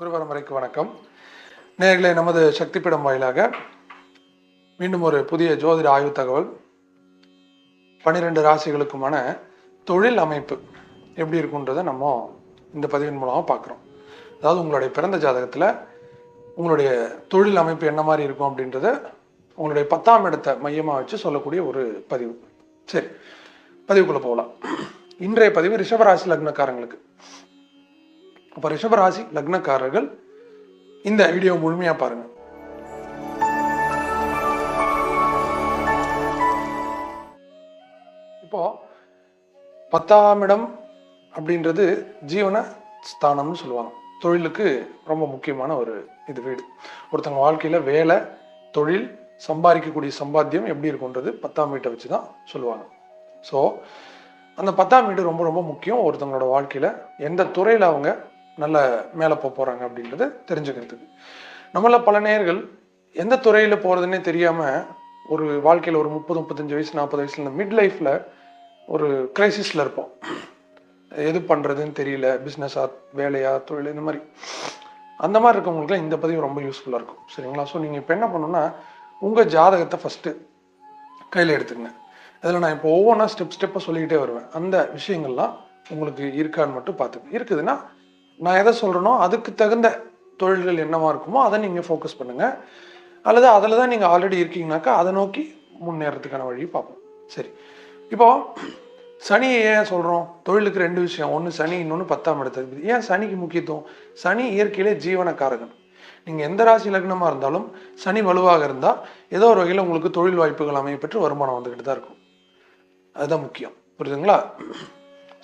குருபரம்பரைக்கு வணக்கம். நேர்களை நமது சக்திப்பிடம் வாயிலாக மீண்டும் ஒரு புதிய ஜோதிட ஆய்வு தகவல். பன்னிரெண்டு ராசிகளுக்குமான தொழில் அமைப்பு எப்படி இருக்குன்றதை நம்ம இந்த பதிவின் மூலமாக பார்க்குறோம். அதாவது உங்களுடைய பிறந்த ஜாதகத்தில் உங்களுடைய தொழில் அமைப்பு என்ன மாதிரி இருக்கும் அப்படின்றத உங்களுடைய பத்தாம் இடத்தை மையமாக வச்சு சொல்லக்கூடிய ஒரு பதிவு. சரி பதிவுக்குள்ளே போகலாம். இன்றைய பதிவு ரிஷபராசி லக்னக்காரங்களுக்கு. அப்போ ரிஷபராசி லக்னக்காரர்கள் இந்த வீடியோ முழுமையாக பாருங்கள் இப்போது பத்தாம் இடம் அப்படின்றது ஜீவன ஸ்தானம்னு சொல்லுவாங்க. தொழிலுக்கு ரொம்ப முக்கியமான ஒரு இது வீடு. ஒருத்தங்க வாழ்க்கையில் வேலை தொழில் சம்பாதிக்கக்கூடிய சம்பாத்தியம் எப்படி இருக்குன்றது பத்தாம் வீட்டை வச்சு தான் சொல்லுவாங்க. ஸோ அந்த பத்தாம் வீடு ரொம்ப ரொம்ப முக்கியம். ஒருத்தவங்களோட வாழ்க்கையில் எந்த துறையில் அவங்க நல்ல மேலே போக போகிறாங்க அப்படின்றத தெரிஞ்சுக்கிறதுக்கு. நம்மள பல நேர்கள் எந்த துறையில் போகிறதுனே தெரியாமல் ஒரு வாழ்க்கையில் ஒரு முப்பது முப்பத்தஞ்சு வயசு நாற்பது வயசுல இந்த மிட் லைஃப்பில் ஒரு கிரைசிஸில் இருப்போம். எது பண்ணுறதுன்னு தெரியல பிஸ்னஸா வேலையா தொழில் இந்த மாதிரி. அந்த மாதிரி இருக்கவங்களுக்குலாம் இந்த பதிவு ரொம்ப யூஸ்ஃபுல்லாக இருக்கும். சரிங்களா? ஸோ நீங்கள் இப்போ என்ன பண்ணணும்னா உங்கள் ஜாதகத்தை ஃபஸ்ட்டு கையில் எடுத்துக்கங்க. அதில் நான் இப்போ ஒவ்வொன்றா ஸ்டெப் ஸ்டெப்பாக சொல்லிக்கிட்டே வருவேன். அந்த விஷயங்கள்லாம் உங்களுக்கு இருக்கான்னு மட்டும் பார்த்துக்கங்க. இருக்குதுன்னா நான் எதை சொல்கிறேனோ அதுக்கு தகுந்த தொழில்கள் என்னவாக இருக்குமோ அதை நீங்கள் ஃபோக்கஸ் பண்ணுங்கள் அல்லது அதில் தான் நீங்கள் ஆல்ரெடி இருக்கீங்கனாக்கா அதை நோக்கி முன்னேறதுக்கான வழியை பார்ப்போம். சரி. இப்போ சனியை ஏன் சொல்கிறோம் தொழிலுக்கு ரெண்டு விஷயம். ஒன்று சனி இன்னொன்று பத்தாம் இடத்துக்கு ஏன் சனிக்கு முக்கியத்துவம்? சனி இயற்கையிலே ஜீவனக்காரகன். நீங்கள் எந்த ராசி லக்னமாக இருந்தாலும் சனி வலுவாக இருந்தால் ஏதோ ஒரு வகையில் உங்களுக்கு தொழில் வாய்ப்புகள் அமைய பெற்று வருமானம் வந்துக்கிட்டு தான் இருக்கும். அதுதான் முக்கியம். புரியுதுங்களா?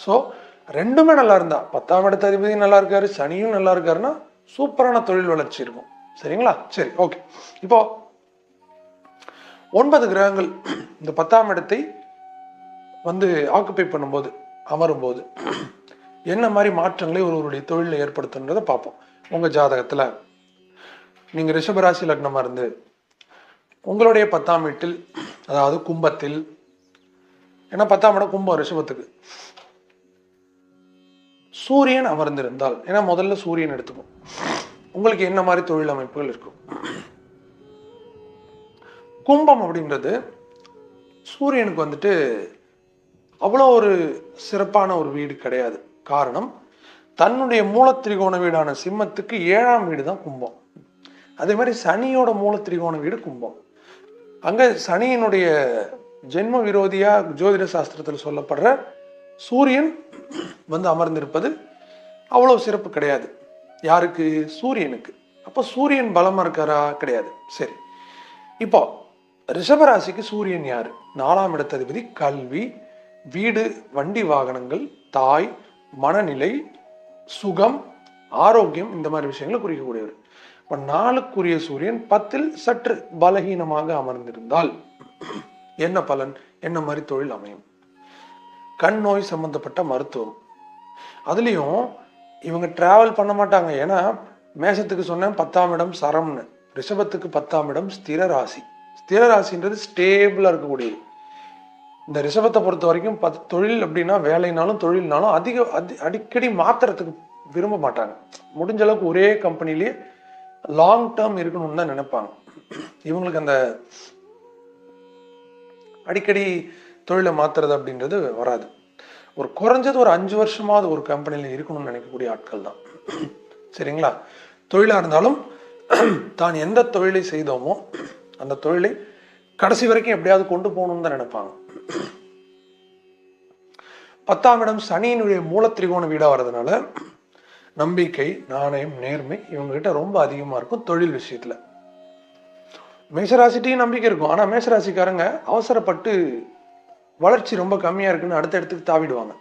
ஸோ ரெண்டுமே நல்லா இருந்தா பத்தாம் இடத்த அதிபதி நல்லா இருக்காரு சனியும் நல்லா இருக்காருன்னா சூப்பரான தொழில் வளர்ச்சி இருக்கும். சரிங்களா? சரி ஓகே. இப்போ ஒன்பது கிரகங்கள் இந்த பத்தாம் இடத்தை வந்து ஆக்குப்பை பண்ணும்போது அமரும்போது என்ன மாதிரி மாற்றங்களை ஒருவருடைய தொழிலில் ஏற்படுத்துன்றதை பார்ப்போம். உங்கள் ஜாதகத்தில் நீங்கள் ரிஷபராசி லக்னமாக இருந்து உங்களுடைய பத்தாம் வீட்டில் அதாவது கும்பத்தில் ஏன்னா பத்தாம் இடம் கும்பம் ரிஷபத்துக்கு. சூரியன் அமர்ந்திருந்தால். ஏன்னா முதல்ல சூரியன் எடுத்துக்கும். உங்களுக்கு என்ன மாதிரி தொழில் அமைப்புகள் இருக்கும்? கும்பம் அப்படின்றது சூரியனுக்கு வந்துட்டு அவ்வளோ ஒரு சிறப்பான ஒரு வீடு கிடையாது. காரணம் தன்னுடைய மூலத்திரிகோண வீடான சிம்மத்துக்கு ஏழாம் வீடு தான் கும்பம். அதே மாதிரி சனியோட மூலத்திரிகோண வீடு கும்பம். அங்கே சனியினுடைய ஜென்ம விரோதியாக ஜோதிட சாஸ்திரத்தில் சொல்லப்படுற சூரியன் வந்து அமர்ந்திருப்பது அவ்வளோ சிறப்பு கிடையாது. யாருக்கு? சூரியனுக்கு. அப்போ சூரியன் பலமாக இருக்காரா? கிடையாது. சரி. இப்போ ரிஷபராசிக்கு சூரியன் யார்? நாலாம் இடத்ததிபதி கல்வி வீடு வண்டி வாகனங்கள் தாய் மனநிலை சுகம் ஆரோக்கியம் இந்த மாதிரி விஷயங்களை குறிக்கக்கூடியவர். இப்போ நாளுக்குரிய சூரியன் பத்தில் சற்று பலகீனமாக அமர்ந்திருந்தால் என்ன பலன்? என்ன மாதிரி தொழில் அமையும்? கண் நோய் சம்மந்தப்பட்ட மருத்துவம். அதுலேயும் இவங்க ட்ராவல் பண்ண மாட்டாங்க. ஏன்னா மேஷத்துக்கு சொன்னேன் பத்தாம் இடம் சரம்னு. ரிஷபத்துக்கு பத்தாம் இடம் ஸ்திர ராசி. ஸ்திர ராசின்றது ஸ்டேபிளாக இருக்கக்கூடியது. இந்த ரிஷபத்தை பொறுத்த வரைக்கும் பத் தொழில் அப்படின்னா வேலைனாலும் தொழில்னாலும் அதிக அதி அடிக்கடி மாத்துறதுக்கு விரும்ப மாட்டாங்க. முடிஞ்ச அளவுக்கு ஒரே கம்பெனிலேயே லாங் டேர்ம் இருக்கணும்னு தான் நினைப்பாங்க. இவங்களுக்கு அந்த அடிக்கடி தொழிலை மாத்துறது அப்படின்றது வராது. ஒரு குறைஞ்சது ஒரு அஞ்சு வருஷமாவது ஒரு கம்பெனியில் இருக்கணும்னு நினைக்கக்கூடிய ஆட்கள் தான். சரிங்களா? தொழிலாக இருந்தாலும் தான் எந்த தொழிலை செய்தோமோ அந்த தொழிலை கடைசி வரைக்கும் எப்படியாவது கொண்டு போகணும்னு தான் நினைப்பாங்க. பத்தாம் இடம் சனியினுடைய மூலத்திரிகோண வீடாக வர்றதுனால நம்பிக்கை நாணயம் நேர்மை இவங்ககிட்ட ரொம்ப அதிகமாக இருக்கும் தொழில் விஷயத்தில். மேசராசிட்டையும் நம்பிக்கை இருக்கும். ஆனால் மேசராசிக்காரங்க அவசரப்பட்டு வளர்ச்சி ரொம்ப கம்மியாக இருக்குன்னு அடுத்த இடத்துக்கு தாவிடுவாங்க.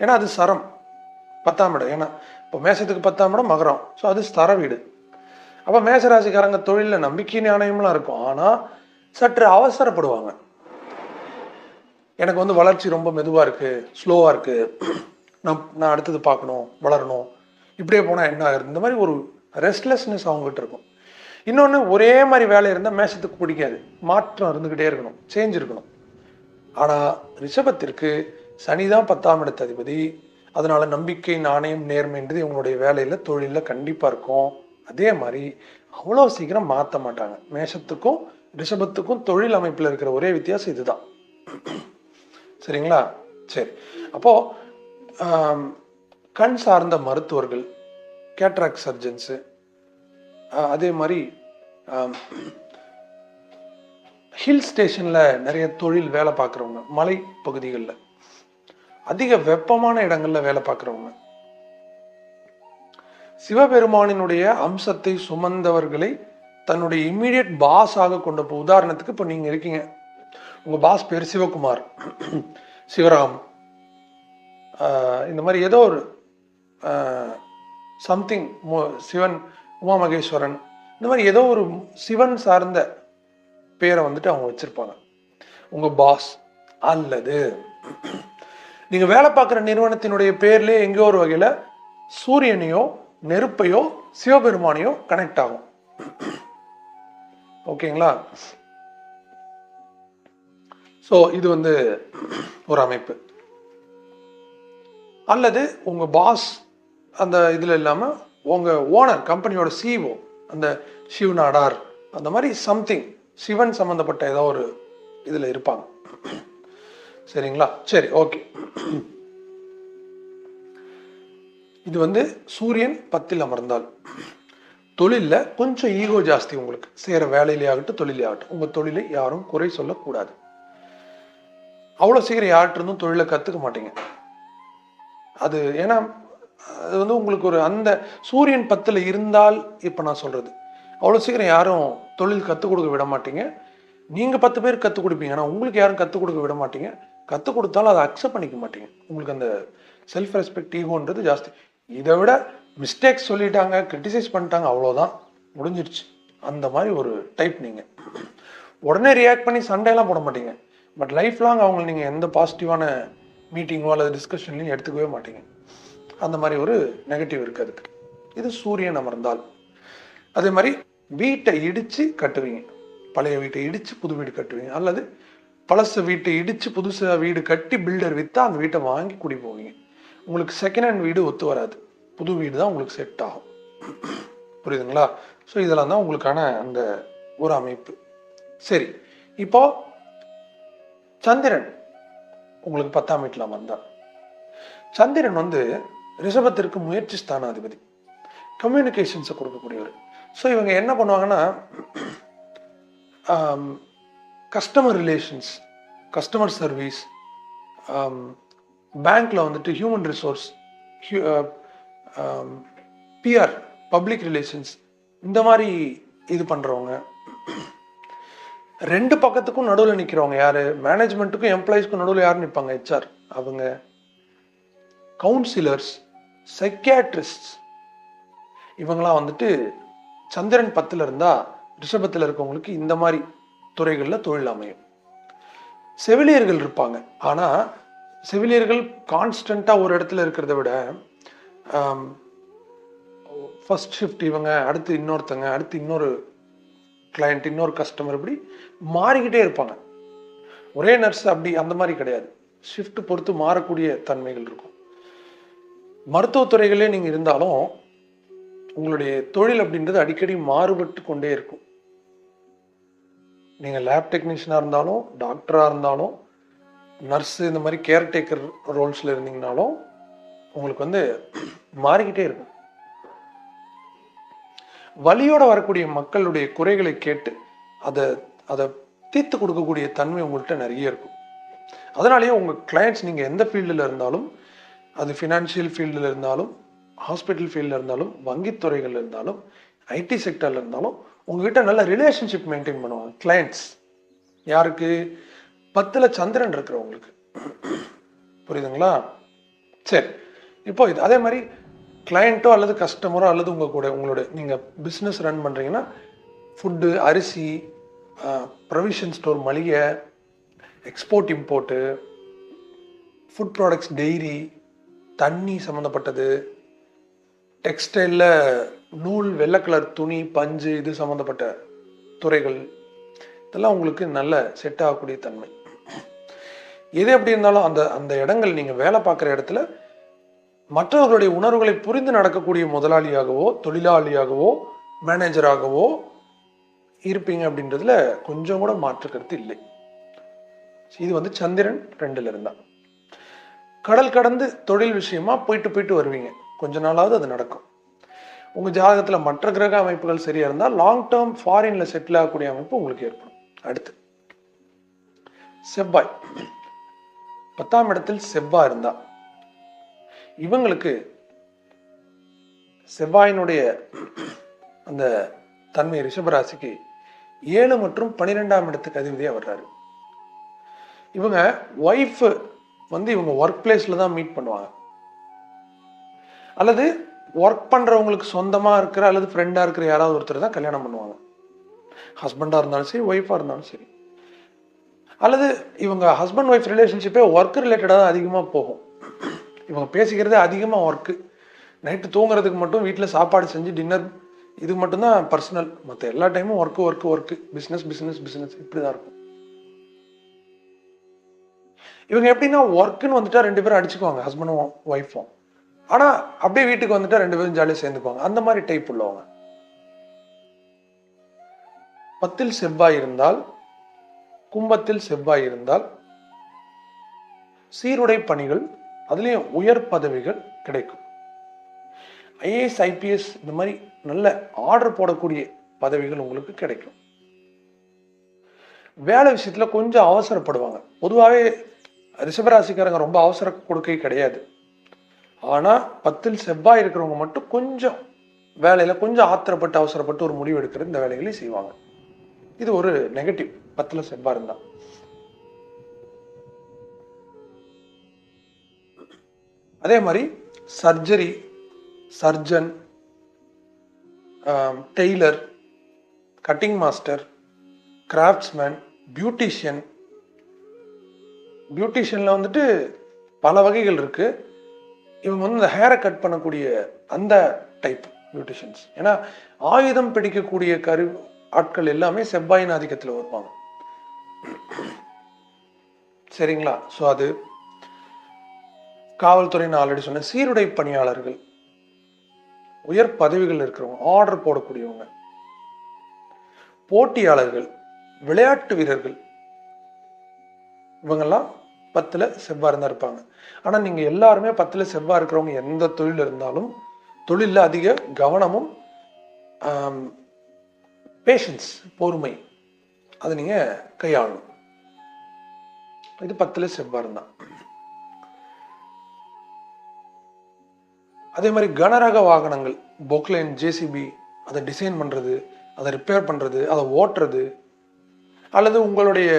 ஏன்னா அது சரம். பத்தாம் இடம். ஏன்னா இப்போ மேசத்துக்கு பத்தாம் இடம் மகரம். ஸோ அது ஸ்தர வீடு. அப்போ மேசராசிக்காரங்க தொழிலில் நம்பிக்கை நாணயம்லாம் இருக்கும். ஆனால் சற்று அவசரப்படுவாங்க. எனக்கு வந்து வளர்ச்சி ரொம்ப மெதுவாக இருக்குது ஸ்லோவாக இருக்குது நான் நான் அடுத்தது பார்க்கணும் வளரணும். இப்படியே போனால் என்ன ஆகுது? இந்த மாதிரி ஒரு ரெஸ்ட்லெஸ்னஸ் அவங்ககிட்ட இருக்கும். இன்னொன்று ஒரே மாதிரி வேலை இருந்தால் மேசத்துக்கு பிடிக்காது. மாற்றம் இருந்துக்கிட்டே இருக்கணும். சேஞ்ச் இருக்கணும். ஆனால் ரிஷபத்திற்கு சனி தான் பத்தாம் இடத்த அதிபதி. அதனால நம்பிக்கை நாணயம் நேர்மைன்றது இவங்களுடைய வேலையில் தொழிலில் கண்டிப்பாக இருக்கும். அதே மாதிரி அவ்வளோ சீக்கிரம் மாற்ற மாட்டாங்க. மேஷத்துக்கும் ரிஷபத்துக்கும் தொழில் அமைப்பில் இருக்கிற ஒரே வித்தியாசம் இதுதான். சரிங்களா? சரி. அப்போது கண் சார்ந்த மருத்துவர்கள் கேட்ராக் சர்ஜன்ஸு அதே மாதிரி ஹில் ஸ்டேஷனில் நிறைய தொழில் வேலை பார்க்குறவங்க மலை பகுதிகளில். அதிக வெப்பமான இடங்களில் வேலை பார்க்குறவங்க. சிவபெருமானினுடைய அம்சத்தை சுமந்தவர்களை தன்னுடைய இம்மீடியட் பாஸாக கொண்ட இப்போ உதாரணத்துக்கு இப்போ நீங்கள் இருக்கீங்க. உங்கள் பாஸ் பேர் சிவகுமார். சிவராம். இந்த மாதிரி ஏதோ ஒரு சம்திங் சிவன் உமா மகேஸ்வரன் இந்த மாதிரி ஏதோ ஒரு சிவன் சார்ந்த பேரை வந்துட்டு அவங்க வச்சுருப்பாங்க. உங்கள் பாஸ் அல்லது நீங்கள் வேலை பார்க்குற நிறுவனத்தினுடைய பேர்லேயே எங்கேயோ ஒரு வகையில் சூரியனையோ நெருப்பையோ சிவபெருமானையோ கனெக்ட் ஆகும். ஓகேங்களா? ஸோ இது வந்து ஒரு அமைப்பு. அல்லது உங்கள் பாஸ் அந்த இதில் இல்லாமல் உங்கள் ஓனர் கம்பெனியோட சிஓ அந்த சிவ் நாடார் அந்த மாதிரி சம்திங் சிவன் சம்மந்தப்பட்ட ஏதோ ஒரு இதில் இருப்பாங்க. சரிங்களா? சரி ஓகே. இது வந்து சூரியன் பத்தில் அமர்ந்தால். தொழிலில் கொஞ்சம் ஈகோ ஜாஸ்தி உங்களுக்கு. செய்கிற வேலையிலே ஆகட்டும் தொழிலே ஆகட்டும். தொழிலை யாரும் குறை சொல்லக்கூடாது. அவ்வளோ சீக்கிரம் யார்கிட்ட இருந்தும் தொழிலை கற்றுக்க மாட்டீங்க. அது ஏன்னா அது வந்து உங்களுக்கு ஒரு அந்த சூரியன் பத்தில் இருந்தால் இப்போ நான் சொல்கிறது அவ்வளோ சீக்கிரம் யாரும் தொழில் கற்றுக் கொடுக்க விட மாட்டீங்க. நீங்கள் பத்து பேர் கற்றுக் கொடுப்பீங்க. ஆனால் உங்களுக்கு யாரும் கற்றுக் கொடுக்க விட மாட்டீங்க. கற்றுக் கொடுத்தாலும் அதை அக்செப்ட் பண்ணிக்க மாட்டீங்க. உங்களுக்கு அந்த செல்ஃப் ரெஸ்பெக்ட் ஈகோன்றது ஜாஸ்தி. இதை விட மிஸ்டேக்ஸ் சொல்லிட்டாங்க கிரிட்டிசைஸ் பண்ணிட்டாங்க அவ்வளோதான் முடிஞ்சிருச்சு. அந்த மாதிரி ஒரு டைப் நீங்கள் உடனே ரியாக்ட் பண்ணி சண்டையெல்லாம் போட மாட்டீங்க. பட் லைஃப் லாங் அவங்களை நீங்கள் எந்த பாசிட்டிவான மீட்டிங்கோ அல்லது டிஸ்கஷன்லையும் எடுத்துக்கவே மாட்டீங்க. அந்த மாதிரி ஒரு நெகட்டிவ் இருக்குது அதுக்கு. இது சூரியன் அமர்ந்தால். அதே மாதிரி வீட்டை இடித்து கட்டுவீங்க. பழைய வீட்டை இடித்து புது வீடு கட்டுவீங்க. அல்லது பழச வீட்டை இடித்து புதுசாக வீடு கட்டி பில்டர் விற்றா அந்த வீட்டை வாங்கி குடி போவீங்க. உங்களுக்கு செகண்ட் ஹேண்ட் வீடு ஒத்து வராது. புது வீடு தான் உங்களுக்கு செட் ஆகும். புரியுதுங்களா? ஸோ இதெல்லாம் தான் உங்களுக்கான அந்த ஒரு அமைப்பு. சரி. இப்போ சந்திரன் உங்களுக்கு பத்தாம் வீட்டில் அமர்ந்தார். சந்திரன் வந்து ரிஷபத்திற்கு முயற்சி ஸ்தானாதிபதி. கம்யூனிகேஷன்ஸை கொடுக்கக்கூடியவர். ஸோ இவங்க என்ன பண்ணுவாங்கன்னா கஸ்டமர் ரிலேஷன்ஸ் கஸ்டமர் சர்வீஸ் பேங்க்கில் வந்துட்டு human resource PR public relations இந்த மாதிரி இது பண்ணுறவங்க ரெண்டு பக்கத்துக்கும் நடுவில் நிற்கிறவங்க யார்? மேனேஜ்மெண்ட்டுக்கும் எம்ப்ளாயிஸ்க்கும் நடுவில் யார் நிற்பாங்க ஹெச்ஆர் அவங்க கவுன்சிலர்ஸ் சைக்கியாட்ரிஸ்ட் இவங்களாம் வந்துட்டு சந்திரன் பத்தில் இருந்தா ரிஷபத்தில் இருக்கவங்களுக்கு இந்த மாதிரி துறைகளில் தொழில் அமையும். செவிலியர்கள் இருப்பாங்க. ஆனால் செவிலியர்கள் கான்ஸ்டண்ட்டாக ஒரு இடத்துல இருக்கிறத விட ஃபர்ஸ்ட் ஷிஃப்ட் இவங்க அடுத்து இன்னொருத்தங்க அடுத்து இன்னொரு கிளையண்ட் இன்னொரு கஸ்டமர் இப்படி மாறிக்கிட்டே இருப்பாங்க. ஒரே நர்ஸ் அப்படி அந்த மாதிரி கிடையாது. ஷிஃப்ட் பொறுத்து மாறக்கூடிய தன்மைகள் இருக்கும். மருத்துவத்துறைகளே நீங்கள் இருந்தாலும் உங்களுடைய தொழில் அப்படின்றது அடிக்கடி மாறுபட்டு கொண்டே இருக்கும். நீங்கள் லேப் டெக்னீஷியனாக இருந்தாலும் டாக்டராக இருந்தாலும் நர்ஸு இந்த மாதிரி கேர்டேக்கர் ரோல்ஸில் இருந்தீங்கனாலும் உங்களுக்கு வந்து மாறிக்கிட்டே இருக்கும். வழியோட வரக்கூடிய மக்களுடைய குறைகளை கேட்டு அதை அதை தீர்த்து கொடுக்கக்கூடிய தன்மை உங்கள்கிட்ட நிறைய இருக்கும். அதனாலேயே உங்கள் கிளையண்ட்ஸ் நீங்கள் எந்த ஃபீல்டில் இருந்தாலும் அது ஃபினான்ஷியல் ஃபீல்டில் இருந்தாலும் ஹாஸ்பிட்டல் ஃபீல்டில் இருந்தாலும் வங்கித்துறைகள் இருந்தாலும் ஐடி செக்டரில் இருந்தாலும் உங்ககிட்ட நல்ல ரிலேஷன்ஷிப் மெயின்டைன் பண்ணுவாங்க கிளைண்ட்ஸ் யாருக்கு? பத்தில் சந்திரன் இருக்கிறவங்களுக்கு. புரியுதுங்களா? சரி. இப்போ இது அதே மாதிரி கிளையண்ட்டோ அல்லது கஸ்டமரோ அல்லது உங்கள் கூட உங்களோட நீங்கள் பிஸ்னஸ் ரன் பண்ணுறீங்கன்னா ஃபுட்டு அரிசி ப்ரொவிஷன் ஸ்டோர் மளிகை export import food products dairy தண்ணி சம்மந்தப்பட்டது டெக்ஸ்டைலில் நூல் வெள்ளை கலர் துணி பஞ்சு இது சம்மந்தப்பட்ட துறைகள் இதெல்லாம் உங்களுக்கு நல்ல செட் ஆகக்கூடிய தன்மை. எது எப்படி இருந்தாலும் அந்த அந்த இடங்கள் நீங்கள் வேலை பார்க்குற இடத்துல மற்றவர்களுடைய உணர்வுகளை புரிந்து நடக்கக்கூடிய முதலாளியாகவோ தொழிலாளியாகவோ மேனேஜராகவோ இருப்பீங்க அப்படின்றதுல கொஞ்சம் கூட மாற்று கருத்து இல்லை. இது வந்து சந்திரன் ரெண்டுல இருந்தான். கடல் கடந்து தொழில் விஷயமா போயிட்டு போயிட்டு வருவீங்க. கொஞ்ச நாளாவது அது நடக்கும். உங்கள் ஜாதகத்தில் மற்ற கிரக அமைப்புகள் சரியாக இருந்தால் லாங் டேர்ம் ஃபாரினில் செட்டில் ஆகக்கூடிய அமைப்பு உங்களுக்கு ஏற்படும். அடுத்து செவ்வாய். பத்தாம் இடத்தில் செவ்வாய் இருந்தா இவங்களுக்கு செவ்வாயினுடைய அந்த தன்மை ரிஷபராசிக்கு ஏழு மற்றும் பன்னிரெண்டாம் இடத்துக்கு அதிபதியாக வர்றாரு. இவங்க ஒய்ஃப் வந்து இவங்க ஒர்க் பிளேஸ்ல தான் மீட் பண்ணுவாங்க. அல்லது ஒர்க் பண்ணுறவங்களுக்கு சொந்தமாக இருக்கிற அல்லது ஃப்ரெண்டாக இருக்கிற யாராவது ஒருத்தர் தான் கல்யாணம் பண்ணுவாங்க. ஹஸ்பண்டாக இருந்தாலும் சரி ஒய்ஃபாக இருந்தாலும் சரி. அல்லது இவங்க ஹஸ்பண்ட் ஒய்ஃப் ரிலேஷன்ஷிப்பே ஒர்க் ரிலேட்டடாக தான் அதிகமாக போகும். இவங்க பேசிக்கிறதே அதிகமாக ஒர்க்கு நைட்டு தூங்குறதுக்கு மட்டும் வீட்டில் சாப்பாடு செஞ்சு டின்னர் இது மட்டும்தான் பர்சனல் மற்ற எல்லா டைமும் work work work business business business இப்படி தான் இருக்கும். இவங்க எப்படின்னா ஒர்க்குன்னு வந்துட்டா ரெண்டு பேரும் அடிச்சுக்குவாங்க ஹஸ்பண்டும் ஒய்ஃபும் ஆனால் அப்படியே வீட்டுக்கு வந்துட்டா ரெண்டு பேரும் ஜாலியாக சேர்ந்துக்குவாங்க. அந்த மாதிரி டைப் உள்ளவங்க. பத்தில் செவ்வாய் இருந்தால் கும்பத்தில் செவ்வாய் இருந்தால் சீருடை பணிகள் அதுலேயும் உயர் பதவிகள் கிடைக்கும். ஐஏஎஸ் ஐபிஎஸ் இந்த மாதிரி நல்ல ஆர்டர் போடக்கூடிய பதவிகள் உங்களுக்கு கிடைக்கும். வேலை விஷயத்தில் கொஞ்சம் அவசரப்படுவாங்க. பொதுவாகவே ரிஷபராசிக்காரங்க ரொம்ப அவசர கொடுக்கை கிடையாது. ஆனால் பத்தில் செவ்வாய் இருக்கிறவங்க மட்டும் கொஞ்சம் வேலையில் கொஞ்சம் ஆத்திரப்பட்டு அவசரப்பட்டு ஒரு முடிவு எடுக்கிற இந்த வேலைகளை செய்வாங்க. இது ஒரு நெகட்டிவ் பத்தில் செவ்வாய் இருந்தால் அதே மாதிரி surgery surgeon tailor cutting master craftsman beautician. பியூட்டிஷியனில் வந்துட்டு பல வகைகள் இருக்குது இவங்க வந்து இந்த ஹேரை கட் பண்ணக்கூடிய அந்த டைப் பியூட்டிஷியன்ஸ் ஏன்னா ஆயுதம் பிடிக்கக்கூடிய கரு ஆட்கள் எல்லாமே செவ்வாயின் ஆதிக்கத்தில் வருவாங்க சரிங்களா? ஸோ அது காவல்துறை நான் ஆல்ரெடி சொன்னேன் சீருடை பணியாளர்கள் உயர் பதவிகள் இருக்கிறவங்க ஆர்டர் போடக்கூடியவங்க போட்டியாளர்கள் விளையாட்டு வீரர்கள் இவங்கெல்லாம் பத்தில் செவ்வாய் இருந்தா இருப்பாங்க. ஆனால் நீங்கள் எல்லாருமே பத்தில் செவ்வாய் இருக்கிறவங்க எந்த தொழில் இருந்தாலும் தொழிலில் அதிக கவனமும் பேஷன்ஸ் பொறுமை அதை நீங்கள் கையாளணும். இது பத்தில் செவ்வாய் இருந்தான் அதே மாதிரி கனரக வாகனங்கள் பொக்லைன் ஜேசிபி அதை டிசைன் பண்ணுறது அதை ரிப்பேர் பண்ணுறது அதை ஓட்டுறது அல்லது உங்களுடைய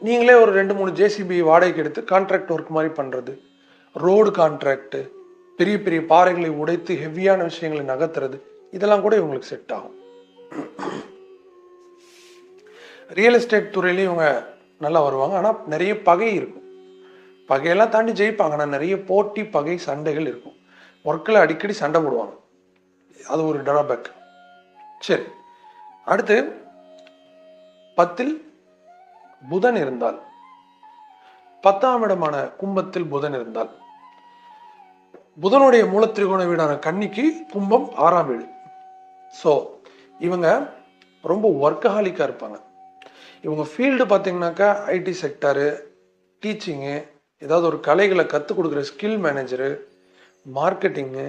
நீங்களே ஒரு ரெண்டு மூணு ஜேசிபி வாடகைக்கு எடுத்து கான்ட்ராக்ட் ஒர்க் மாதிரி பண்ணுறது ரோடு கான்ட்ராக்டு பெரிய பெரிய பாறைகளை உடைத்து ஹெவியான விஷயங்களை நகர்த்துறது இதெல்லாம் கூட இவங்களுக்கு செட் ஆகும். ரியல் எஸ்டேட் துறையிலையும் இவங்க நல்லா வருவாங்க. ஆனால் நிறைய பகை இருக்கும். பகையெல்லாம் தாண்டி ஜெயிப்பாங்க. ஆனால் நிறைய போட்டி பகை சண்டைகள் இருக்கும். ஒர்க்கில் அடிக்கடி சண்டை போடுவாங்க. அது ஒரு டிராபேக் சரி. அடுத்து பத்தில் புதன் இருந்தால் பத்தாம் இடமான கும்பத்தில் புதன் இருந்தால் புதனுடைய மூலத்திரிகோண வீடான கன்னிக்கு கும்பம் ஆறாம் வீடு. ஸோ இவங்க ரொம்ப ஒர்க்கஹாலிக்காக இருப்பாங்க. இவங்க ஃபீல்டு பார்த்தீங்கன்னாக்கா ஐடி செக்டரு டீச்சிங்கு ஏதாவது ஒரு கலைகளை கற்றுக் கொடுக்குற ஸ்கில் மேனேஜரு மார்க்கெட்டிங்கு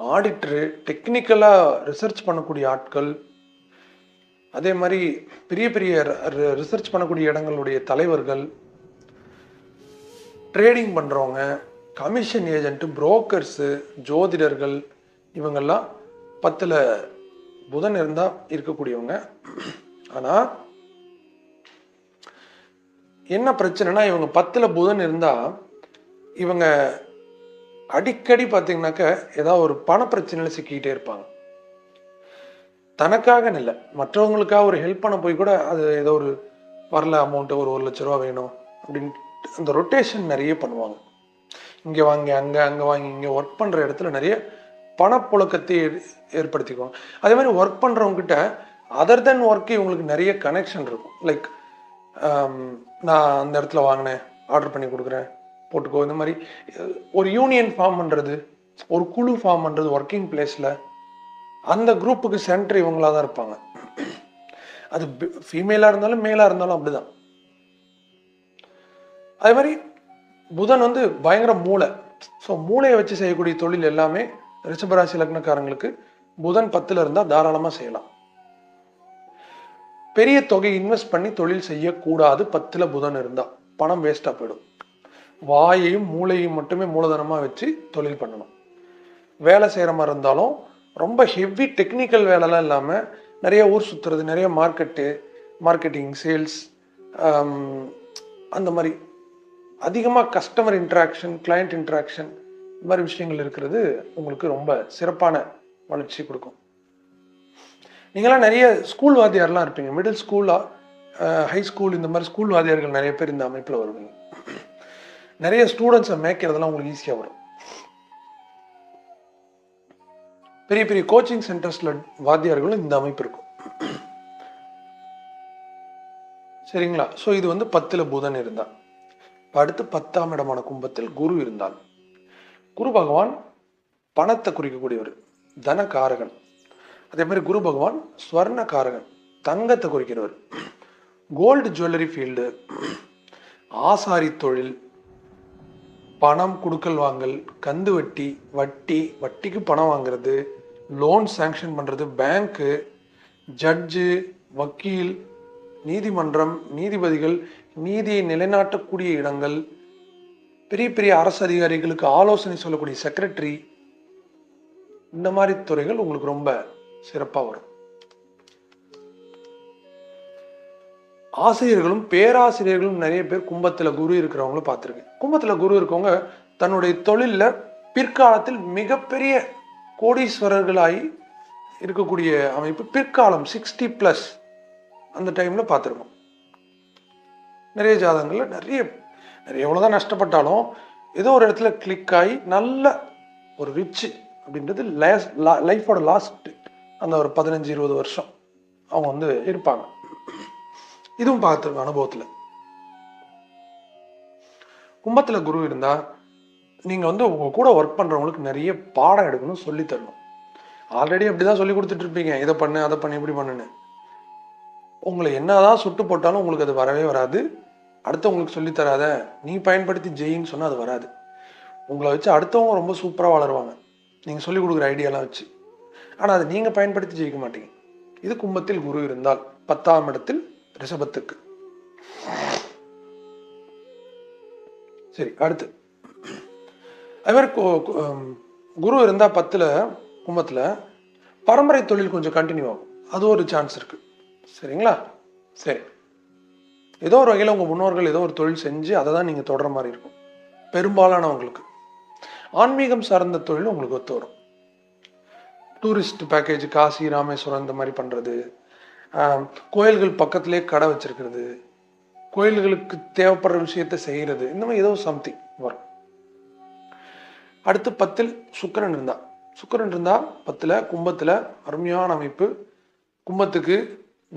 ஆடிட்டரு டெக்னிக்கலாக ரிசர்ச் பண்ணக்கூடிய ஆட்கள் அதே மாதிரி பெரிய பெரிய ரிசர்ச் பண்ணக்கூடிய இடங்களுடைய தலைவர்கள் ட்ரேடிங் பண்ணுறவங்க கமிஷன் ஏஜென்ட்டு புரோக்கர்ஸு ஜோதிடர்கள் இவங்கெல்லாம் பத்தில் புதன் இருந்தால் இருக்கக்கூடியவங்க. ஆனால் என்ன பிரச்சனைனா இவங்க பத்தில் புதன் இருந்தால் இவங்க அடிக்கடி பார்த்தீங்கன்னாக்க ஏதாவது ஒரு பண பிரச்சனையில் சிக்கிக்கிட்டே இருப்பாங்க. தனக்காக இல்லை மற்றவங்களுக்காக ஒரு ஹெல்ப் பண்ண போய் கூட அது ஏதோ ஒரு வரல அமௌண்ட்டு ஒரு ஒரு லட்ச ரூபா வேணும் அப்படின்ட்டு அந்த ரொட்டேஷன் நிறைய பண்ணுவாங்க. இங்கே வாங்கி அங்கே அங்கே வாங்கி இங்கே ஒர்க் பண்ணுற இடத்துல நிறைய பணப்புழக்கத்தை ஏற்படுத்திக்குவாங்க. அதே மாதிரி ஒர்க் பண்ணுறவங்ககிட்ட அதர் தென் ஒர்க்கு இவங்களுக்கு நிறைய கனெக்ஷன் இருக்கும். லைக் நான் அந்த இடத்துல வாங்கினேன் ஆர்டர் பண்ணி கொடுக்குறேன் போட்டுக்கோ. இந்த மாதிரி ஒரு யூனியன் ஃபார்ம் பண்ணுறது ஒரு குழு ஃபார்ம் பண்ணுறது ஒர்க்கிங் பிளேஸில் அந்த குரூப்புக்கு சென்டர் இவங்களா தான் இருப்பாங்க. அது ஃபீமேலாக இருந்தாலும் மேலாக இருந்தாலும் அப்படிதான். அதே மாதிரி புதன் வந்து பயங்கர மூளை. ஸோ மூளையை வச்சு செய்யக்கூடிய தொழில் எல்லாமே ரிஷபராசி லக்னக்காரங்களுக்கு புதன் பத்தில் இருந்தால் தாராளமாக செய்யலாம். பெரிய தொகை இன்வெஸ்ட் பண்ணி தொழில் செய்யக்கூடாது. பத்தில் புதன் இருந்தால் பணம் வேஸ்ட்டாக போயிடும். வாயையும் மூளையும் மட்டுமே மூலதனமாக வச்சு தொழில் பண்ணணும். வேலை செய்கிற மாதிரி இருந்தாலும் ரொம்ப ஹெவி டெக்னிக்கல் வேலைலாம் இல்லாமல் நிறைய ஊர் சுற்றுறது நிறைய மார்க்கெட்டு மார்க்கெட்டிங் சேல்ஸ் அந்த மாதிரி அதிகமாக கஸ்டமர் இன்ட்ராக்ஷன் கிளையண்ட் இன்ட்ராக்ஷன் இந்த மாதிரி விஷயங்கள் இருக்கிறது உங்களுக்கு ரொம்ப சிறப்பான வளர்ச்சி கொடுக்கும். நீங்களாம் நிறைய ஸ்கூல் வாத்தியார்லாம் இருப்பீங்க. மிடில் ஸ்கூலா ஹை ஸ்கூல் இந்த மாதிரி ஸ்கூல் வாத்தியார்கள் நிறைய பேர் இந்த அமைப்பில் வருவீங்க. நிறைய ஸ்டூடெண்ட்ஸை மேய்க்கிறதெல்லாம் உங்களுக்கு ஈஸியாக வரும். பெரிய பெரிய கோச்சிங் சென்டர்ஸில் வாத்தியார்களும் இந்த அமைப்பு இருக்கும். சரிங்களா? ஸோ இது வந்து பத்தில் புதன் இருந்தால் அடுத்து பத்தாம் இடமான கும்பத்தில் குரு இருந்தால் குரு பகவான் பணத்தை குறிக்கக்கூடியவர் தனகாரகன் அதே மாதிரி குரு பகவான் ஸ்வர்ண காரகன் தங்கத்தை குறிக்கிறவர். கோல்டு ஜுவல்லரி ஃபீல்டு ஆசாரி தொழில் பணம் கொடுக்கல் வாங்கல் கந்து வட்டி வட்டி வட்டிக்கு பணம் வாங்குறது லோன் சேங்ஷன் பண்ணுறது பேங்க்கு ஜட்ஜு வக்கீல் நீதிமன்றம் நீதிபதிகள் நீதியை நிலைநாட்டக்கூடிய இடங்கள் பெரிய பெரிய அரசு அதிகாரிகளுக்கு ஆலோசனை சொல்லக்கூடிய செக்ரட்டரி இந்த மாதிரி துறைகள் உங்களுக்கு ரொம்ப சிறப்பாக வரும். ஆசிரியர்களும் பேராசிரியர்களும் நிறைய பேர் கும்பத்தில் குரு இருக்கிறவங்களும் பார்த்துருக்கேன். கும்பத்தில் குரு இருக்கவங்க தன்னுடைய தொழிலில் பிற்காலத்தில் மிகப்பெரிய கோடீஸ்வரர்களாகி இருக்கக்கூடிய அமைப்பு பிற்காலம் சிக்ஸ்டி ப்ளஸ் அந்த டைமில் பார்த்துருக்கோம். நிறைய ஜாதகங்களில் நிறைய நிறைய எவ்வளோதான் நஷ்டப்பட்டாலும் ஏதோ ஒரு இடத்துல கிளிக் ஆகி நல்ல ஒரு ரிச்சு அப்படின்றது லைஃபோட லாஸ்ட் அந்த ஒரு பதினஞ்சு இருபது வருஷம் அவங்க வந்து இருப்பாங்க. இதுவும் பார்த்துருக்கோம் அனுபவத்தில். கும்பத்தில் குரு இருந்தால் நீங்கள் வந்து உங்கள் கூட ஒர்க் பண்ணுறவங்களுக்கு நிறைய பாடம் எடுக்கணும் சொல்லித்தரணும் தரணும். ஆல்ரெடி அப்படிதான் சொல்லி கொடுத்துட்ருப்பீங்க இதை பண்ணு அதை பண்ணு இப்படி பண்ணுன்னு. உங்களை என்னதான் சுட்டு போட்டாலும் உங்களுக்கு அது வரவே வராது. அடுத்தவங்களுக்கு சொல்லி தராத நீ பயன்படுத்தி ஜெயின்னு சொன்னால் அது வராது. உங்களை வச்சு அடுத்தவங்க ரொம்ப சூப்பராக வளருவாங்க. நீங்கள் சொல்லி கொடுக்குற ஐடியாலாம் வச்சு. ஆனால் அதை நீங்கள் பயன்படுத்தி ஜெயிக்க மாட்டீங்க. இது கும்பத்தில் குரு இருந்தால் பத்தாம் இடத்தில் ரிஷபத்துக்கு. சரி அடுத்து. அது மாதிரி குரு இருந்தால் பத்தில் கும்பத்தில் பரம்பரை தொழில் கொஞ்சம் கண்டினியூ ஆகும். அது ஒரு சான்ஸ் இருக்கு. சரிங்களா? சரி. ஏதோ ஒரு வகையில் உங்கள் முன்னோர்கள் ஏதோ ஒரு தொழில் செஞ்சு அதை தான் நீங்கள் தொடர மாதிரி இருக்கும். பெரும்பாலானவங்களுக்கு. ஆன்மீகம் சார்ந்த தொழில் உங்களுக்கு ஒத்து வரும். டூரிஸ்ட் பேக்கேஜ் காசி ராமேஸ்வரம் இந்த மாதிரி பண்ணுறது கோயில்கள் பக்கத்திலே கடை வச்சிருக்கிறது. கோயில்களுக்கு தேவைப்படுற விஷயத்தை செய்கிறது இந்த மாதிரி ஏதோ சம்திங் வரும். அடுத்து பத்தில் சுக்கிரன் இருந்தா. சுக்கிரன் இருந்தா பத்தில் கும்பத்தில் அருமையான அமைப்பு. கும்பத்துக்கு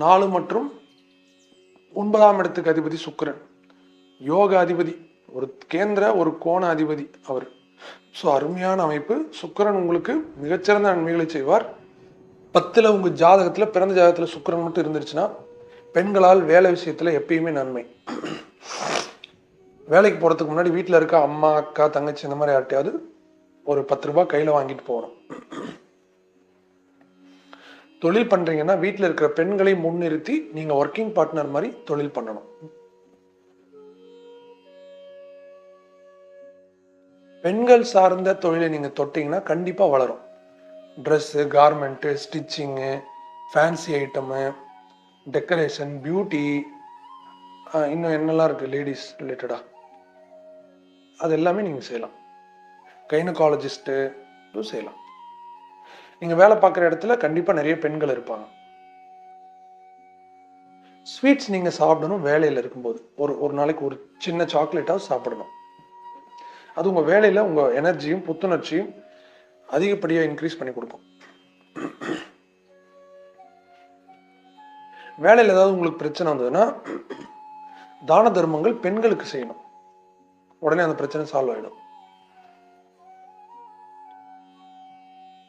நாலு மற்றும் ஒன்பதாம் இடத்துக்கு அதிபதி சுக்கிரன். யோக அதிபதி ஒரு கேந்திர ஒரு கோண அதிபதி அவர். ஸோ அருமையான அமைப்பு. சுக்கிரன் உங்களுக்கு மிகச்சிறந்த நன்மைகளை செய்வார். பத்தில் உங்கள் ஜாதகத்தில் பிறந்த ஜாதகத்தில் சுக்கிரன் மட்டும் இருந்துருச்சுன்னா பெண்களால் வேலை விஷயத்தில் எப்பயுமே நன்மை. வேலைக்கு போகிறதுக்கு முன்னாடி வீட்டில் இருக்க அம்மா அக்கா தங்கச்சி இந்த மாதிரி யார்ட்டையாவது ஒரு பத்து ரூபாய் கையில் வாங்கிட்டு போகணும் தொழில் பண்ணுறீங்கன்னா வீட்டில் இருக்கிற பெண்களை முன்னிறுத்தி நீங்கள் ஒர்க்கிங் பார்ட்னர் மாதிரி தொழில் பண்ணணும். பெண்கள் சார்ந்த தொழிலை நீங்கள் தொட்டிங்கன்னா கண்டிப்பாக வளரும். Dress garment stitching fancy item decoration beauty இன்னும் என்னெல்லாம் இருக்குது லேடிஸ் ரிலேட்டடாக அது எல்லாமே நீங்கள் செய்யலாம். கைனகாலஜிஸ்ட்டு செய்யலாம். நீங்கள் வேலை பார்க்குற இடத்துல கண்டிப்பாக நிறைய பெண்கள் இருப்பாங்க. ஸ்வீட்ஸ் நீங்கள் சாப்பிடணும் வேலையில் இருக்கும்போது. ஒரு ஒரு நாளைக்கு ஒரு சின்ன சாக்லேட்டாக சாப்பிடணும். அது உங்கள் வேலையில் உங்கள் எனர்ஜியும் புத்துணர்ச்சியும் அதிகப்படியாக இன்க்ரீஸ் பண்ணி கொடுக்கும். வேலையில் ஏதாவது உங்களுக்கு பிரச்சனை வந்ததுன்னா தான தர்மங்கள் பெண்களுக்கு செய்யணும். உடனே அந்த பிரச்சனை சால்வ் ஆகிடும்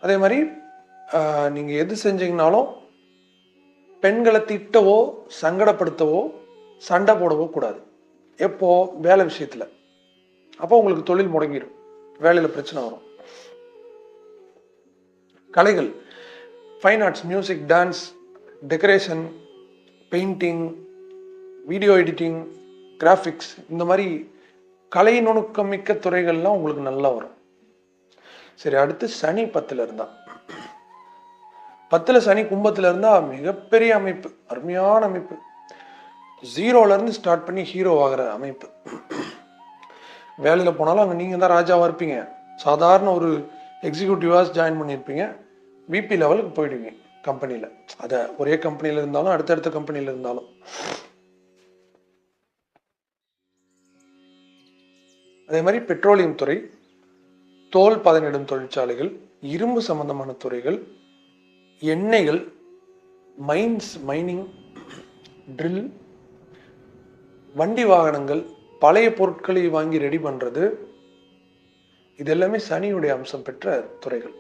அதே மாதிரி நீங்கள் எது செஞ்சீங்கனாலும் பெண்களை திட்டவோ சங்கடப்படுத்தவோ சண்டை போடவோ கூடாது. எப்போ? வேலை விஷயத்தில். அப்போ உங்களுக்கு தொழில் முடங்கிடும் வேலையில் பிரச்சனை வரும். கலைகள். Fine arts music dance decoration painting video editing graphics இந்த மாதிரி கலை நுணுக்கம் மிக்க துறைகள்லாம் உங்களுக்கு நல்லா வரும். சரி அடுத்து சனி பத்துல இருந்தா. பத்துல சனி கும்பத்துல இருந்தா மிகப்பெரிய அமைப்பு அருமையான அமைப்பு. ஜீரோல இருந்து ஸ்டார்ட் பண்ணி ஹீரோ ஆகிற அமைப்பு. வேலையில போனாலும் அங்க நீங்க தான் ராஜாவா இருப்பீங்க. சாதாரண ஒரு எக்ஸிக்யூட்டிவா ஜாயின் பண்ணியிருப்பீங்க விபி லெவலுக்கு போயிடுவீங்க கம்பெனியில் அதை ஒரே கம்பெனியில் இருந்தாலும் அடுத்தடுத்த கம்பெனியில் இருந்தாலும். அதே மாதிரி பெட்ரோலியம் துறை. தோல் பதனிடும் தொழிற்சாலைகள் இரும்பு சம்பந்தமான துறைகள் எண்ணெய்கள் மைன்ஸ் மைனிங் ட்ரில் வண்டி வாகனங்கள் பழைய பொருட்களை வாங்கி ரெடி பண்ணுறது இது எல்லாமே சனியுடைய அம்சம் பெற்ற துறைகள்.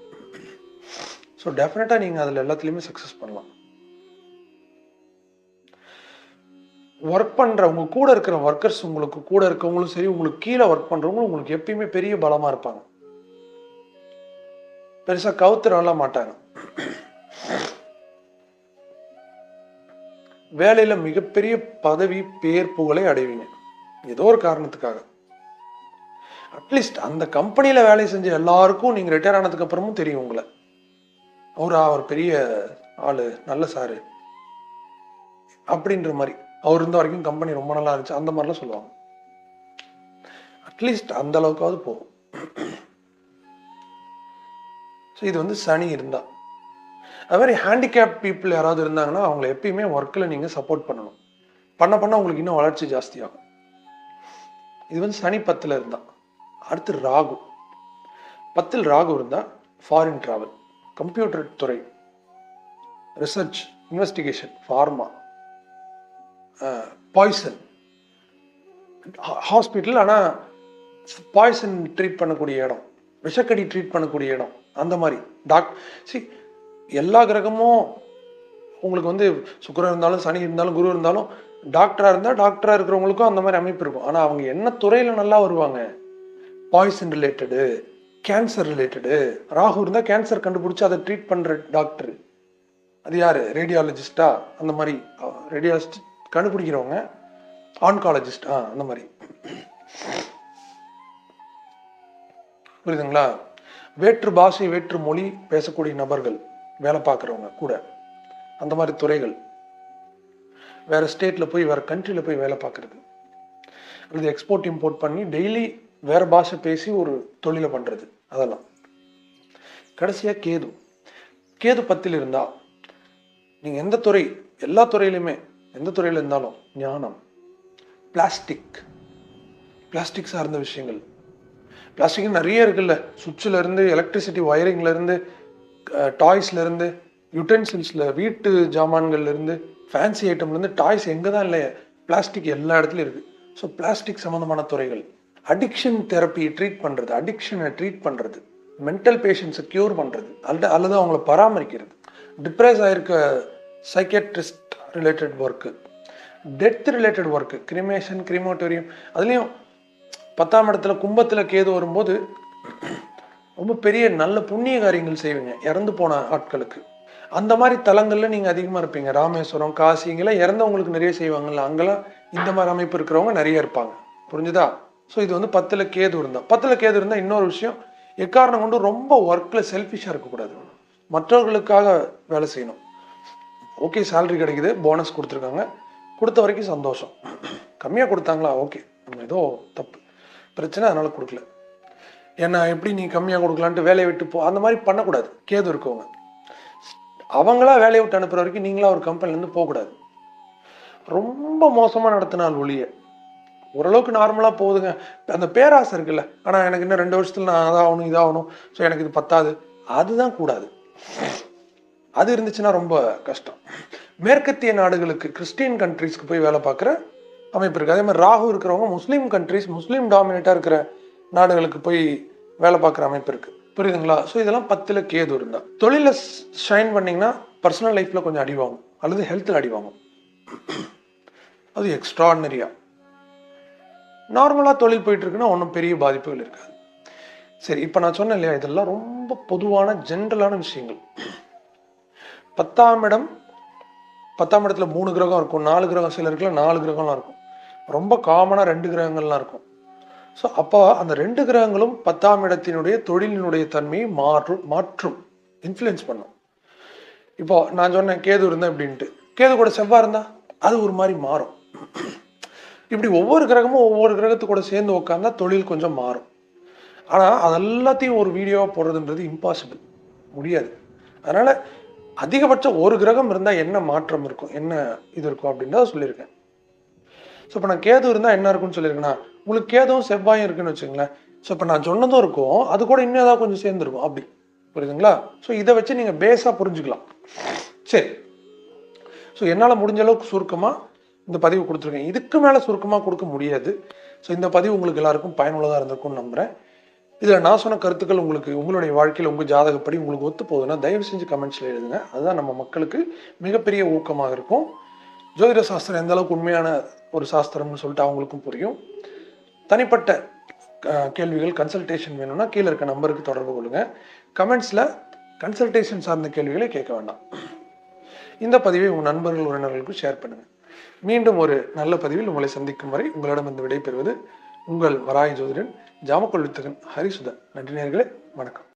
ஸோ டெஃபினட்டாக நீங்கள் அதில் எல்லாத்துலேயுமே சக்ஸஸ் பண்ணலாம். ஒர்க் பண்ணுற உங்கள் கூட இருக்கிற ஒர்க்கர்ஸ் உங்களுக்கு கூட இருக்கவங்களும் சரி உங்களுக்கு கீழே ஒர்க் பண்ணுறவங்களும் உங்களுக்கு எப்பயுமே பெரிய பலமாக இருப்பாங்க. பெருசாக கவுத்துறவெல்லாம் மாட்டாங்க. வேலையில மிகப்பெரிய பதவி பேர் புகழை அடைவீங்க. ஏதோ ஒரு காரணத்துக்காக. அட்லீஸ்ட் அந்த கம்பெனியில வேலை செஞ்ச எல்லாருக்கும் நீங்க ரிட்டையர் ஆனதுக்கு அப்புறமும் தெரியும் உங்களை. அவரா அவர் பெரிய ஆளு நல்ல சாரு அப்படின்ற மாதிரி. அவர் இருந்த வரைக்கும் கம்பெனி ரொம்ப நல்லா இருந்துச்சு. அந்த மாதிரிலாம் சொல்லுவாங்க. அட்லீஸ்ட் அந்த அளவுக்காவது போகும். ஸோ இது வந்து சனி இருந்தால் அது மாதிரி ஹேண்டிகேப் பீப்புள் யாராவது இருந்தாங்கன்னா அவங்கள எப்பயுமே ஒர்க்கில் நீங்கள் சப்போர்ட் பண்ணணும். பண்ண பண்ண உங்களுக்கு இன்னும் வளர்ச்சி ஜாஸ்தியாகும். இது வந்து சனி பத்தில் இருந்தால் அடுத்து ராகு. பத்தில் ராகு இருந்தால் ஃபாரின் ட்ராவல் கம்ப்யூட்டர் துறை. Research investigation pharma poison hospital ஆனால் பாய்சன் ட்ரீட் பண்ணக்கூடிய இடம். விஷக்கடி ட்ரீட் பண்ணக்கூடிய இடம். அந்த மாதிரி. டாக் சி எல்லா கிரகமும் உங்களுக்கு வந்து சுக்கிரன் இருந்தாலும் சனி இருந்தாலும் குரு இருந்தாலும் டாக்டராக இருந்தால் டாக்டராக இருக்கிறவங்களுக்கும் அந்த மாதிரி அமைப்பு இருக்கும். ஆனால் அவங்க என்ன துறையில் நல்லா வருவாங்க? Poison related cancer related Rahu இருந்தால் கேன்சர் கண்டுபிடிச்சி அதை ட்ரீட் பண்ணுற டாக்டர் அது யார்? ரேடியாலஜிஸ்டா அந்த மாதிரி ரேடியாலஜிஸ்ட் கண்டுபிடிக்கிறவங்க ஆன்காலஜிஸ்ட் ஆ? அந்த மாதிரி. புரியுதுங்களா? வேற்று பாஷை வேற்று மொழி பேசக்கூடிய நபர்கள் வேலை பார்க்குறவங்க கூட அந்த மாதிரி துறைகள் வேற ஸ்டேட்ல போய் வேற கண்ட்ரியில் போய் வேலை பார்க்கறது. அல்லது எக்ஸ்போர்ட் இம்போர்ட் பண்ணி டெய்லி வேற பாஷை பேசி ஒரு தொழிலை பண்றது அதெல்லாம். கடைசியா கேது. கேது பத்தில் இருந்தா நீங்க எந்த துறை எல்லா துறையிலுமே எந்த துறையில இருந்தாலும் ஞானம் பிளாஸ்டிக் பிளாஸ்டிக் சார்ந்த விஷயங்கள் பிளாஸ்டிக் நிறைய இருக்குல்ல. சுவிட்சிலேருந்து எலக்ட்ரிசிட்டி ஒயரிங்லேருந்து டாய்ஸ்லேருந்து யூட்டென்சில்ஸில் வீட்டு ஜாமான்கள்லேருந்து ஃபேன்சி ஐட்டம்லேருந்து டாய்ஸ் எங்கே தான் இல்லையே. பிளாஸ்டிக் எல்லா இடத்துலையும் இருக்குது ஸோ பிளாஸ்டிக் சம்மந்தமான துறைகள். அடிக்ஷன் தெரப்பி ட்ரீட் பண்ணுறது அடிக்ஷனை ட்ரீட் பண்ணுறது மென்டல் பேஷண்ட்ஸை க்யூர் பண்ணுறது அல்லது அல்லது அவங்கள பராமரிக்கிறது. Depress ஆகிருக்க psychiatrist related work death related work cremation crematorium அதுலேயும் பத்தாம் இடத்துல கும்பத்தில் கேது வரும்போது ரொம்ப பெரிய நல்ல புண்ணிய காரியங்கள் செய்வீங்க. இறந்து போன ஆட்களுக்கு. அந்த மாதிரி தலங்களில் நீங்கள் அதிகமாக இருப்பீங்க. ராமேஸ்வரம் காசிங்கெல்லாம் இறந்தவங்களுக்கு நிறைய செய்வாங்கல்ல அங்கெல்லாம் இந்த மாதிரி அமைப்பு இருக்கிறவங்க நிறைய இருப்பாங்க. புரிஞ்சுதா? ஸோ இது வந்து பத்தில் கேது இருந்தால் பத்தில் கேது இருந்தால் இன்னொரு விஷயம் எக்காரணம் கொண்டு ரொம்ப ஒர்க்கில் செல்ஃபிஷாக இருக்கக்கூடாது. மற்றவர்களுக்காக வேலை செய்யணும். ஓகே சேலரி கிடைக்குது போனஸ் கொடுத்துருக்காங்க. கொடுத்த வரைக்கும் சந்தோஷம். கம்மியாக கொடுத்தாங்களா? ஓகே நம்ம ஏதோ தப்பு. பிரச்சனை அதனால் கொடுக்கல. ஏன்னா எப்படி நீ கம்மியாக கொடுக்கலான்ட்டு வேலையை விட்டு போ அந்த மாதிரி பண்ணக்கூடாது. கேது இருக்கவங்க. அவங்களா வேலையை விட்டு அனுப்புற வரைக்கும் நீங்களா ஒரு கம்பெனிலேருந்து போகக்கூடாது. ரொம்ப மோசமாக நடத்தினால் ஒழிய ஓரளவுக்கு நார்மலாக போகுதுங்க. அந்த பேராசை இருக்குல்ல. ஆனால் எனக்கு இன்னும் ரெண்டு வருஷத்தில் நான் அதாகணும் இதாகணும். ஸோ எனக்கு இது பத்தாது. அதுதான் கூடாது. அது இருந்துச்சுன்னா ரொம்ப கஷ்டம். மேற்கத்திய நாடுகளுக்கு கிறிஸ்டியன் கண்ட்ரீஸ்க்கு போய் வேலை பார்க்குற அமைப்பு இருக்குது அதே மாதிரி ராகு இருக்கிறவங்க முஸ்லீம் கண்ட்ரிஸ் முஸ்லீம் டாமினேட்டாக இருக்கிற நாடுகளுக்கு போய் வேலை பார்க்குற அமைப்பு இருக்குது புரியுதுங்களா? ஸோ இதெல்லாம் பத்தில் கேது இருந்தால் தொழிலில் ஷைன் பண்ணிங்கன்னா பர்சனல் லைஃப்பில் கொஞ்சம் அடி வாங்கும் அல்லது ஹெல்த்தில் அடி வாங்கும் அது எக்ஸ்ட்ராடனரியாக நார்மலாக தொழில் போயிட்டுருக்குன்னா ஒன்றும் பெரிய பாதிப்புகள் இருக்காது. சரி இப்போ நான் சொன்னேன் இல்லையா? இதெல்லாம் ரொம்ப பொதுவான ஜென்ரலான விஷயங்கள். பத்தாம் இடம் பத்தாம் இடத்துல மூணு கிரகம் இருக்கும் நாலு கிரகம் சிலருக்குல நாலு கிரகம்லாம் இருக்கும். ரொம்ப காமனாக ரெண்டு கிரகங்கள்லாம் இருக்கும். ஸோ அப்போ அந்த ரெண்டு கிரகங்களும் பத்தாம் இடத்தினுடைய தொழிலினுடைய தன்மையை மாற்றும் மாற்றும் இன்ஃப்ளூயன்ஸ் பண்ணும். இப்போ நான் சொன்னேன் கேது இருந்தேன் அப்படின்ட்டு கேது கூட செவ்வாய் இருந்தா அது ஒரு மாதிரி மாறும். இப்படி ஒவ்வொரு கிரகமும் ஒவ்வொரு கிரகத்து கூட சேர்ந்து உட்காந்தா தொழில் கொஞ்சம் மாறும். ஆனால் அது எல்லாத்தையும் ஒரு வீடியோவாக போடுறதுன்றது இம்பாசிபிள் முடியாது. அதனால் அதிகபட்சம் ஒரு கிரகம் இருந்தால் என்ன மாற்றம் இருக்கும்? என்ன இது இருக்கும்? அப்படின்னு தான் சொல்லியிருக்கேன். ஸோ இப்போ நான் கேது இருந்தால் என்ன இருக்கும்னு சொல்லியிருக்கேன்னா உங்களுக்கு கேதும் செவ்வாயும் இருக்குன்னு வச்சுங்களேன் ஸோ இப்போ நான் சொன்னதும் இருக்கும் அது கூட இன்னும் ஏதாவது கொஞ்சம் சேர்ந்துருக்கும் அப்படி. புரியுதுங்களா? ஸோ இதை வச்சு நீங்கள் பேஸாக புரிஞ்சுக்கலாம். சரி. ஸோ என்னால் முடிஞ்ச அளவுக்கு சுருக்கமாக இந்த பதிவு கொடுத்துருக்கேன். இதுக்கு மேலே சுருக்கமாக கொடுக்க முடியாது. ஸோ இந்த பதிவு உங்களுக்கு எல்லாருக்கும் பயனுள்ளதாக இருந்திருக்கும்னு நம்புகிறேன் இதில் நான் சொன்ன கருத்துக்கள் உங்களுக்கு உங்களுடைய வாழ்க்கையில் உங்கள் ஜாதகப்படி உங்களுக்கு ஒத்து போகுதுன்னா தயவு செஞ்சு கமெண்ட்ஸில் எழுதுங்க. அதுதான் நம்ம மக்களுக்கு மிகப்பெரிய ஊக்கமாக இருக்கும். ஜோதிட சாஸ்திரம் எந்த அளவுக்கு உண்மையான ஒரு சாஸ்திரம்னு சொல்லிட்டு அவங்களுக்கும் புரியும். தனிப்பட்ட கேள்விகள் கன்சல்டேஷன் வேணும்னா கீழே இருக்க நம்பருக்கு தொடர்பு கொள்ளுங்கள் கமெண்ட்ஸில் கன்சல்டேஷன் சார்ந்த கேள்விகளை கேட்க வேண்டாம். இந்த பதிவை உங்கள் நண்பர்கள் உறவினர்களுக்கும் ஷேர் பண்ணுங்கள் மீண்டும் ஒரு நல்ல பதிவில் உங்களை சந்திக்கும் வரை உங்களிடம் இந்த விடைபெறுவது உங்கள் வராய ஜோதிடன் ஜாமக்கொள்வித்தகன் ஹரிசுதன். நன்றி நேர்களே வணக்கம்.